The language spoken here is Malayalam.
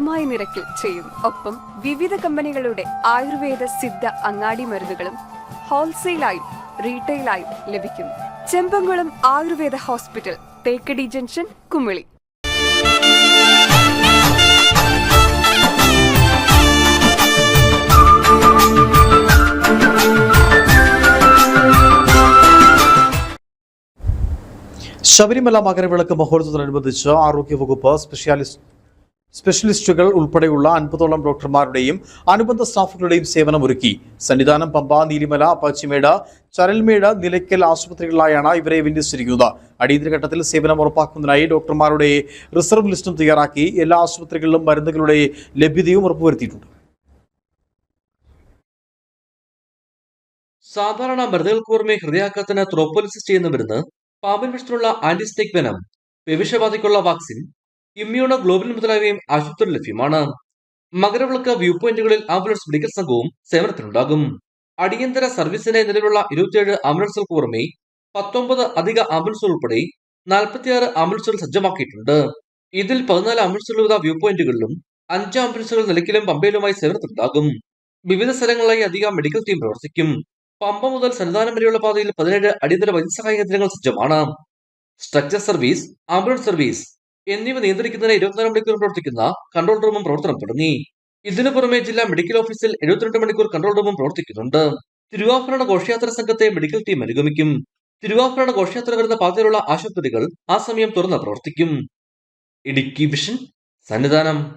മിതമായ നിരക്കിൽ ചെയ്യുന്നു ഒപ്പം വിവിധ കമ്പനികളുടെ ആയുർവേദ സിദ്ധ അങ്ങാടി മരുന്നുകളും ഹോൾസെയിലായും റീറ്റെയിലായും ലഭിക്കും ചെമ്പങ്കുളം ആയുർവേദ ഹോസ്പിറ്റൽ തേക്കടി ജംഗ്ഷൻ കുമിളി. ശബരിമല മകരവിളക്ക് മഹോത്സവത്തിനനുബന്ധിച്ച് ആരോഗ്യവകുപ്പ് സ്പെഷ്യാലിസ്റ്റ് സ്പെഷ്യലിസ്റ്റുകൾ ഉൾപ്പെടെയുള്ള അൻപതോളം ഡോക്ടർമാരുടെയും അനുബന്ധ സ്റ്റാഫുകളുടെയും സേവനം സേവനമൊരുക്കി. സന്നിധാനം പമ്പ നീലിമല പശ്ചിമേട് ചരൽമേട് നിലയ്ക്കൽ ആശുപത്രികളിലായാണ് ഇവരെ വിന്യസിച്ചിരിക്കുന്നത്. അടിയന്തരഘട്ടത്തിൽ സേവനം ഉറപ്പാക്കുന്നതിനായി ഡോക്ടർമാരുടെ റിസർവ് ലിസ്റ്റും തയ്യാറാക്കി എല്ലാ ആശുപത്രികളിലും മരുന്നുകളുടെ ലഭ്യതയും ഉറപ്പുവരുത്തിയിട്ടുണ്ട്. സാധാരണ മരുന്നുകൾക്ക് പുറമെ ഹൃദയാഘാതത്തിന് ത്രോപ്പോലിസിസ് ചെയ്യുന്ന മരുന്ന് പാമ്പിൻ വിഷത്തിലുള്ള ആന്റിസ്റ്റിക് വെനം വിവിഷബാധയ്ക്കുള്ള വാക്സിൻ ഇമ്മ്യൂണോ ഗ്ലോബിൻ മുതലായവയും ആശുപത്രിയിൽ ലഭ്യമാണ്. മകരവിളക്ക് വ്യൂ പോയിന്റുകളിൽ ആംബുലൻസ് മെഡിക്കൽ സംഘവും സേവനത്തിനുണ്ടാകും. അടിയന്തര സർവീസിനായി നിലവിലുള്ള ഇരുപത്തിയേഴ് ആംബുലൻസുകൾക്ക് പുറമെ പത്തൊമ്പത് അധിക ആംബുലൻസുകൾ ഉൾപ്പെടെ നാൽപ്പത്തിയാറ് ആംബുലൻസുകൾ സജ്ജമാക്കിയിട്ടുണ്ട്. ഇതിൽ പതിനാല് ആംബുലൻസുകൾ വിവിധ വ്യൂ പോയിന്റുകളിലും അഞ്ച് ആംബുലൻസുകൾ നിലയ്ക്കിലും പമ്പയിലുമായി സേവനത്തിനുണ്ടാകും. വിവിധ സ്ഥലങ്ങളിലായി അധികം മെഡിക്കൽ ടീം പ്രവർത്തിക്കും. പമ്പ മുതൽ സന്നിധാനം വരെയുള്ള പാതയിൽ പതിനേഴ് അടിയന്തര വൈദ്യസഹായ കേന്ദ്രങ്ങൾ സജ്ജമാണ്. സ്ട്രക്ചർ സർവീസ് ആംബുലൻസ് സർവീസ് എന്നിവ നിയന്ത്രിക്കുന്നതിന് ഇരുപത്തിനാല് മണിക്കൂർ പ്രവർത്തിക്കുന്ന കൺട്രോൾ റൂമും പ്രവർത്തനം തുടങ്ങി. ഇതിനു പുറമെ ജില്ലാ മെഡിക്കൽ ഓഫീസിൽ എഴുപത്തിരണ്ട് മണിക്കൂർ കൺട്രോൾ റൂമും പ്രവർത്തിക്കുന്നുണ്ട്. തിരുവാഭരണ ഘോഷയാത്ര സംഘത്തെ മെഡിക്കൽ ടീം അനുഗമിക്കും. തിരുവാഭരണ ഘോഷയാത്ര വരുന്ന പാതയിലുള്ള ആശുപത്രികൾ ആ സമയം തുറന്ന് പ്രവർത്തിക്കും. ഇടുക്കി വിഷൻ സന്നിധാനം.